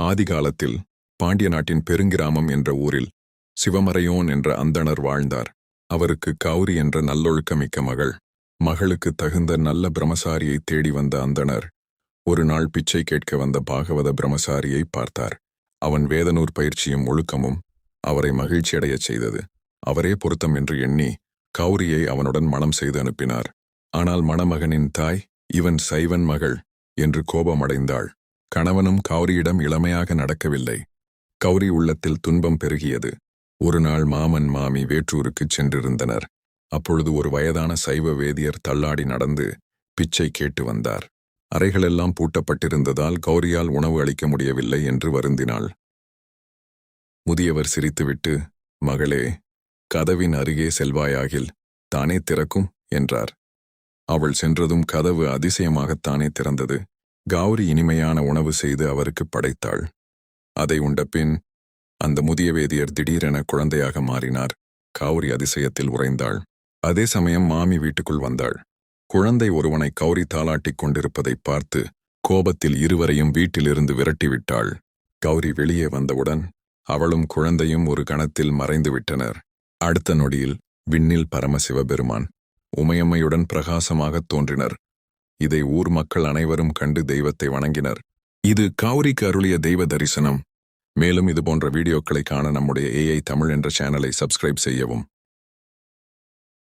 ஆதிகாலத்தில் பாண்டிய நாட்டின் பெருங்கிராமம் என்ற ஊரில் சிவமறையோன் என்ற அந்தணர் வாழ்ந்தார். அவருக்கு கௌரி என்ற நல்லொழுக்கமிக்க மகள். மகளுக்கு தகுந்த நல்ல பிரமசாரியை தேடி வந்த அந்தணர் ஒரு நாள் பிச்சை கேட்க வந்த பாகவத பிரமசாரியை பார்த்தார். அவன் வேதனூர் பயிற்சியும் ஒழுக்கமும் அவரை மகிழ்ச்சியடையச் செய்தது. அவரே பொருத்தம் என்று எண்ணி கௌரியை அவனுடன் மணம் செய்து அனுப்பினார். ஆனால் மணமகனின் தாய் இவன் சைவன் மகள் என்று கோபமடைந்தாள். கணவனும் கௌரியிடம் இளமையாக நடக்கவில்லை. கௌரி உள்ளத்தில் துன்பம் பெருகியது. ஒரு நாள் மாமன் மாமி வேற்றூருக்குச் சென்றிருந்தனர். அப்பொழுது ஒரு வயதான சைவ வேதியர் தள்ளாடி நடந்து பிச்சை கேட்டு வந்தார். அறைகளெல்லாம் பூட்டப்பட்டிருந்ததால் கௌரியால் உணவு அளிக்க முடியவில்லை என்று வருந்தினாள். முதியவர் சிரித்துவிட்டு மகளே கதவின் அருகே செல்வாயாகில் தானே திறக்கும்? என்றார். அவள் சென்றதும் கதவு அதிசயமாகத்தானே திறந்தது. கௌரி இனிமையான உணவு செய்து அவருக்கு படைத்தாள். அதை உண்ட பின் அந்த முதிய வேதியர் திடீரென குழந்தையாக மாறினார். கௌரி அதிசயத்தில் உறைந்தாள். அதே சமயம் மாமி வீட்டுக்குள் வந்தாள். குழந்தை ஒருவனை கௌரி தாளாட்டிக் கொண்டிருப்பதைப் பார்த்து கோபத்தில் இருவரையும் வீட்டிலிருந்து விரட்டிவிட்டாள். கௌரி வெளியே வந்தவுடன் அவளும் குழந்தையும் ஒரு கணத்தில் மறைந்து விட்டனர். அடுத்த நொடியில் விண்ணில் பரமசிவபெருமான் உமையம்மையுடன் பிரகாசமாகத் தோன்றினர். இதை ஊர் மக்கள் அனைவரும் கண்டு தெய்வத்தை வணங்கினர். இது காவிரிக்கு அருளிய தெய்வ தரிசனம். மேலும் இதுபோன்ற வீடியோக்களை காண நம்முடைய ஏஐ தமிழ் என்ற சேனலை சப்ஸ்கிரைப் செய்யவும்.